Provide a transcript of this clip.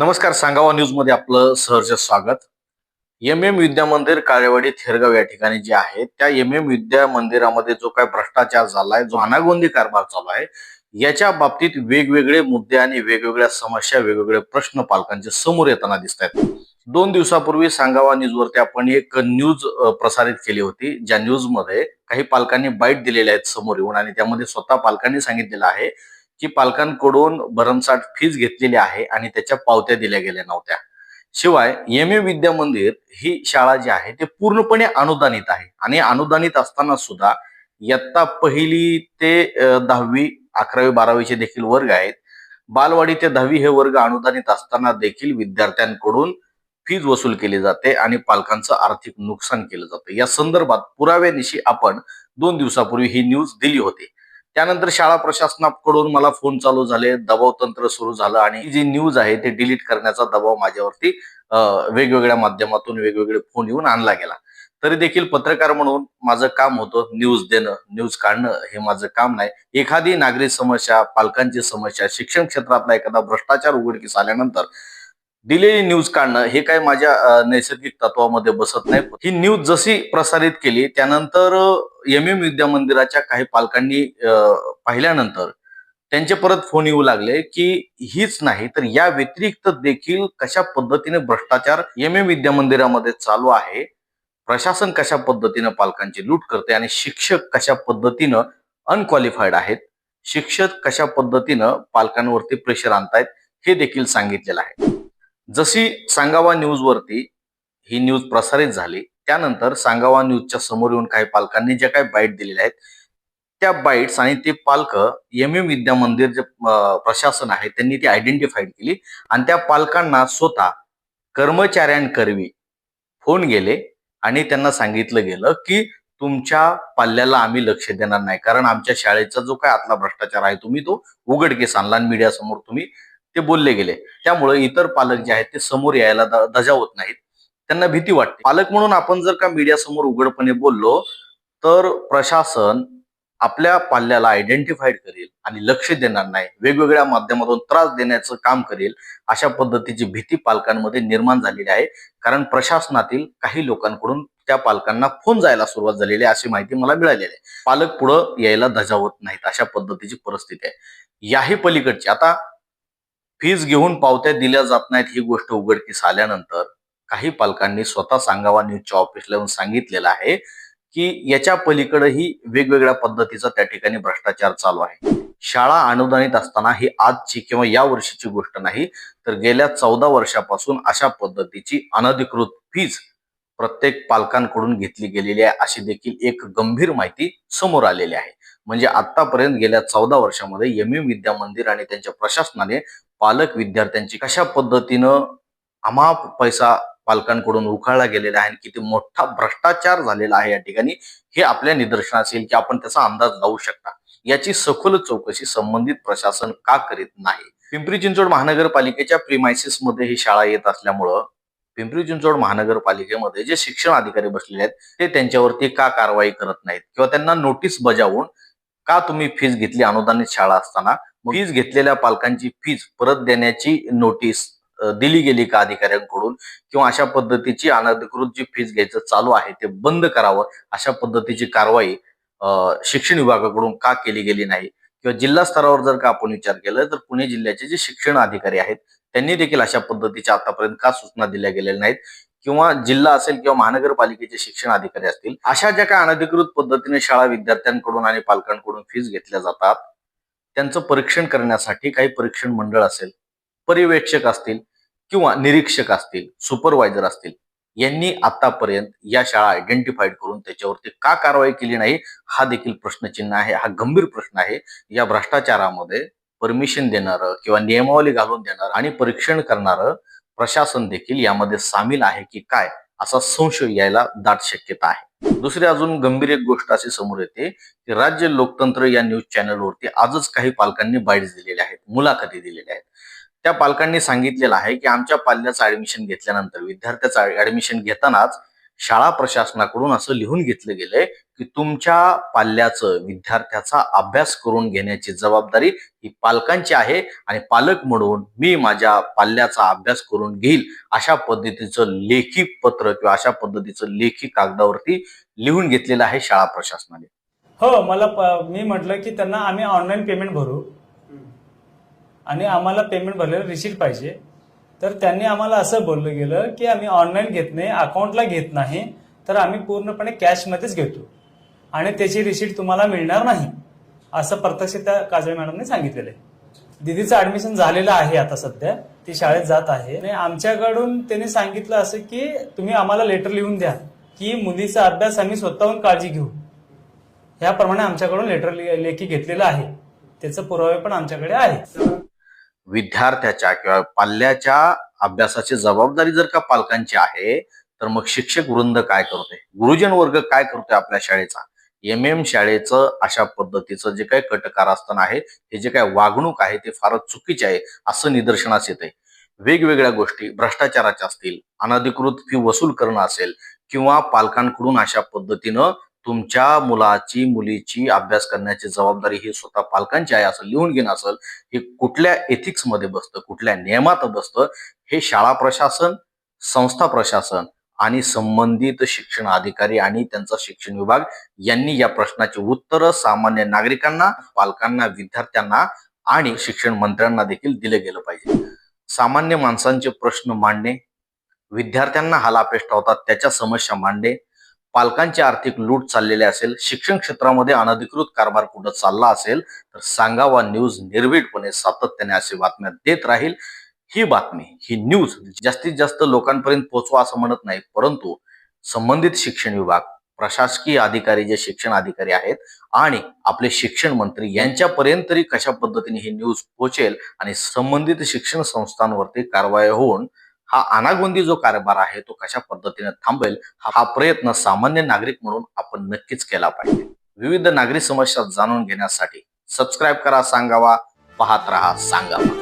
नमस्कार सांगावा न्यूजमध्ये आपलं सहर्ष स्वागत. एम एम विद्या मंदिर काळेवाडी थेरगाव या ठिकाणी जे आहे त्या एम एम विद्या मंदिरामध्ये जो काय भ्रष्टाचार झालाय जो अनागोंदी कारभार चालू आहे याच्या बाबतीत वेगवेगळे मुद्दे आणि वेगवेगळ्या समस्या वेगवेगळे प्रश्न पालकांचे समोर येताना दिसत आहेत दोन दिवसापूर्वी सांगावा न्यूजवरती आपण एक न्यूज प्रसारित केली होती ज्या न्यूजमध्ये काही पालकांनी बाईट दिलेल्या आहेत समोर येऊन आणि त्यामध्ये स्वतः पालकांनी सांगितलेलं आहे की पालकांकडून भरमसाठ फीज घेतलेली आहे आणि त्याच्या पावत्या दिल्या गेल्या नव्हत्या. शिवाय एम ए विद्या मंदिर ही शाळा जी आहे ते पूर्णपणे अनुदानित आहे. आणि अनुदानित असताना सुद्धा इयत्ता पहिली ते दहावी अकरावी बारावीचे देखील वर्ग आहेत. बालवाडी ते दहावी हे वर्ग अनुदानित असताना देखील विद्यार्थ्यांकडून फीज वसूल केली जाते आणि पालकांचं आर्थिक नुकसान केलं जातं. या संदर्भात पुराव्यानिशी आपण दोन दिवसापूर्वी ही न्यूज दिली होती. त्यानंतर शाळा प्रशासनाकडून मला फोन चालू झाले दबाव तंत्र सुरू झालं आणि जी न्यूज आहे ते डिलीट करण्याचा दबाव माझ्यावरती वेगवेगळ्या माध्यमातून वेगवेगळे फोन येऊन आणला गेला. तरी देखील पत्रकार म्हणून माझं काम होतं न्यूज देणं न्यूज काढणं हे माझं काम नाही. एखादी नागरी समस्या पालकांची समस्या शिक्षण क्षेत्रातला एखादा भ्रष्टाचार उघडकीस आल्यानंतर दिलेली न्यूज काढणं हे काय माझ्या नैसर्गिक तत्वामध्ये बसत नाही. ही न्यूज जशी प्रसारित केली त्यानंतर एम एम विद्या मंदिराच्या काही पालकांनी पाहिल्यानंतर त्यांचे परत फोन येऊ लागले की हीच नाही तर या व्यतिरिक्त देखील कशा पद्धतीने भ्रष्टाचार एम एम विद्या मंदिरामध्ये चालू आहे प्रशासन कशा पद्धतीनं पालकांची लूट करते आणि शिक्षक कशा पद्धतीनं अनक्वालिफाईड आहेत शिक्षक कशा पद्धतीनं पालकांवरती प्रेशर आणतायत हे देखील सांगितलेलं आहे. जशी सांगावा न्यूजवरती ही न्यूज प्रसारित झाली त्यानंतर सांगावा न्यूजच्या समोर येऊन काही पालकांनी ज्या काही बाईट दिलेल्या आहेत त्या बाईट्स आणि ते पालक एम एम विद्या मंदिर जे प्रशासन आहे त्यांनी ती आयडेंटिफाईड केली आणि त्या पालकांना स्वतः कर्मचाऱ्यांकरवी फोन गेले आणि त्यांना सांगितलं गेलं की तुमच्या पाल्याला आम्ही लक्ष देणार नाही कारण आमच्या शाळेचा जो काय आतला भ्रष्टाचार आहे तुम्ही तो उघडकीस आणला आणि मीडियासमोर तुम्ही ते बोलले गेले. त्यामुळे इतर पालक जे आहेत ते समोर यायला धजा धजावत नाहीत. त्यांना भीती वाटते. पालक म्हणून आपण जर का मीडिया समोर उघडपणे बोललो तर प्रशासन आपल्या पाल्याला आयडेंटिफाईड करेल आणि लक्ष देणार नाही. वेगवेगळ्या माध्यमातून त्रास देण्याचं काम करेल अशा पद्धतीची भीती पालकांमध्ये निर्माण झालेली आहे. कारण प्रशासनातील काही लोकांकडून त्या पालकांना फोन जायला सुरुवात झालेली आहे अशी माहिती मला मिळालेली आहे. पालक पुढं यायला धजावत नाहीत अशा पद्धतीची परिस्थिती आहे. याही पलीकडची. आता फीज घेऊन पावत्या दिल्या जात नाहीत ही गोष्ट उघडकीस आल्यानंतर काही पालकांनी स्वतः सांगावा न्यूजच्या ऑफिसला येऊन सांगितलेलं आहे की याच्या पलीकडेही वेगवेगळ्या पद्धतीचा त्या ठिकाणी भ्रष्टाचार चालू आहे. शाळा अनुदानित असताना ही आजची किंवा या वर्षीची गोष्ट नाही तर गेल्या चौदा वर्षापासून अशा पद्धतीची अनधिकृत फीज प्रत्येक पालकांकडून घेतली गेलेली आहे अशी देखील एक गंभीर माहिती समोर आलेली आहे. म्हणजे आतापर्यंत गेल्या चौदा वर्षामध्ये एम विद्या मंदिर आणि त्यांच्या प्रशासनाने पालक विद्यार्थ्यांची कशा पद्धतीनं अमाप पैसा पालकांकडून उखाळला गेलेला आहे आणि किती मोठा भ्रष्टाचार झालेला आहे या ठिकाणी हे आपल्या निदर्शनास येईल की आपण त्याचा अंदाज लावू शकता. याची सखोल चौकशी संबंधित प्रशासन का करीत नाही? पिंपरी चिंचवड महानगरपालिकेच्या प्रिमायसिसमध्ये ही शाळा येत असल्यामुळं पिंपरी चिंचवड महानगरपालिकेमध्ये जे शिक्षण अधिकारी बसलेले आहेत ते त्यांच्यावरती का कारवाई करत नाहीत? किंवा त्यांना नोटीस बजावून का तुम्ही फीज घेतली अनुदानित शाळा असताना? फीज घेतलेल्या पालकांची फीज परत देण्याची नोटीस दिली गेली का अधिकाऱ्यांकडून? किंवा अशा पद्धतीची अनधिकृत जी फीज घ्यायचं चालू आहे ते बंद करावं? अशा पद्धतीची कारवाई शिक्षण विभागाकडून का केली गेली नाही? किंवा जिल्हा स्तरावर जर का आपण विचार केला तर पुणे जिल्ह्याचे जे शिक्षण अधिकारी आहेत त्यांनी देखील अशा पद्धतीच्या आतापर्यंत का सूचना दिल्या गेलेल्या नाहीत? किंवा जिल्हा असेल किंवा महानगरपालिकेचे शिक्षण अधिकारी असतील अशा ज्या काही अनधिकृत पद्धतीने शाळा विद्यार्थ्यांकडून आणि पालकांकडून फीज घेतल्या जातात त्यांचं परीक्षण करण्यासाठी काही परीक्षण मंडळ असेल पर्यवेक्षक असतील किंवा निरीक्षक असतील सुपरवायझर असतील यांनी आतापर्यंत या शाळा आयडेंटिफाईड करून त्याच्यावरती का कारवाई केली नाही हा देखील प्रश्नचिन्ह आहे हा गंभीर प्रश्न आहे. या भ्रष्टाचारामध्ये परमिशन देणारं किंवा नियमावली घालून देणारं आणि परीक्षण करणारं प्रशासन देखील यामध्ये सामील आहे की काय असा संशय यायला दाट शक्यता आहे. दुसरी अजून गंभीर एक गोष्ट अशी समोर येते की राज्य लोकतंत्र या न्यूज चॅनलवरती आजच काही पालकांनी बाईट्स दिलेल्या आहेत मुलाखती दिलेल्या आहेत. त्या पालकांनी सांगितलेलं आहे की आमच्या पाल्याचं ऍडमिशन घेतल्यानंतर विद्यार्थ्याचं ऍडमिशन घेतानाच शाळा प्रशासनाकडून असं लिहून घेतलं गेलंय की तुमच्या पाल्याचं विद्यार्थ्याचा अभ्यास करून घेण्याची जबाबदारी ही पालकांची आहे आणि पालक म्हणून मी माझ्या पाल्याचा अभ्यास करून घेईल अशा पद्धतीचं लेखी पत्र किंवा अशा पद्धतीचं लेखी कागदावरती लिहून घेतलेलं आहे शाळा प्रशासनाने. हो मला मी म्हटलं की त्यांना आम्ही ऑनलाईन पेमेंट भरू. आणि आम्हाला पेमेंट भरलेलं रिसीट पाहिजे. तर त्यांनी आम्हाला असं बोललं गेलं की आम्ही ऑनलाईन घेत नाही अकाउंटला घेत नाही तर आम्ही पूर्णपणे कॅशमध्येच घेतो. आणि त्याची रिसीट तुम्हाला मिळणार नाही असं प्रत्यक्ष त्या काजळे मॅडमने सांगितलेलं आहे. दिदीचं ऍडमिशन झालेलं आहे आता सध्या ती शाळेत जात आहे. आणि आमच्याकडून त्यांनी सांगितलं असं की तुम्ही आम्हाला लेटर लिहून द्या की मुलीचा अभ्यास आम्ही स्वतःहून काळजी घेऊ. ह्याप्रमाणे आमच्याकडून लेटर लेखी घेतलेलं आहे. त्याचं पुरावे पण आमच्याकडे आहे विद्यार्थ्याच्या किंवा पाल्याच्या अभ्यासाची जबाबदारी जर का पालकांची आहे तर मग शिक्षक वृंद काय करतोय? गुरुजन वर्ग काय करतोय आपल्या शाळेचा? एम एम शाळेचं अशा पद्धतीचं जे काही कटकारस्थान आहे हे जे काही वागणूक आहे ते फारच चुकीचे आहे असं निदर्शनास येत आहे वेगवेगळ्या गोष्टी भ्रष्टाचाराच्या असतील अनधिकृत फी वसूल करणं असेल किंवा पालकांकडून अशा पद्धतीनं तुमच्या मुलाची मुलीची अभ्यास करण्याची जबाबदारी ही स्वतः पालकांची आहे असं लिहून घेणं असेल हे कुठल्या एथिक्समध्ये बसतं कुठल्या नियमात बसतं हे शाळा प्रशासन संस्था प्रशासन आणि संबंधित शिक्षण अधिकारी आणि त्यांचा शिक्षण विभाग यांनी या प्रश्नाची उत्तरं सामान्य नागरिकांना पालकांना विद्यार्थ्यांना आणि शिक्षण मंत्र्यांना देखील दिले गेलं पाहिजे. सामान्य माणसांचे प्रश्न मांडणे विद्यार्थ्यांना हालापेष्टा होतात त्याच्या समस्या मांडणे पालकांची आर्थिक लूट चाललेली असेल शिक्षण क्षेत्रामध्ये अनधिकृत कारभार कुठं चालला असेल तर सांगावा न्यूज निर्भीडपणे सातत्याने अशी बातम्या देत राहील. ही बातमी ही न्यूज जास्तीत जास्त लोकांपर्यंत पोहोचवा असं म्हणत नाही परंतु संबंधित शिक्षण विभाग प्रशासकीय अधिकारी जे शिक्षण अधिकारी आहेत आणि आपले शिक्षण मंत्री यांच्यापर्यंत तरी कशा पद्धतीने ही न्यूज पोहोचेल आणि संबंधित शिक्षण संस्थांवरती कारवाई होऊन हा अनागोंदी जो कारभार आहे तो कशा पद्धतीने थांबेल हा प्रयत्न सामान्य नागरिक म्हणून आपण नक्कीच केला पाहिजे. विविध नागरी समस्या जाणून घेण्यासाठी सबस्क्राईब करा सांगावा पाहत रहा सांगावा.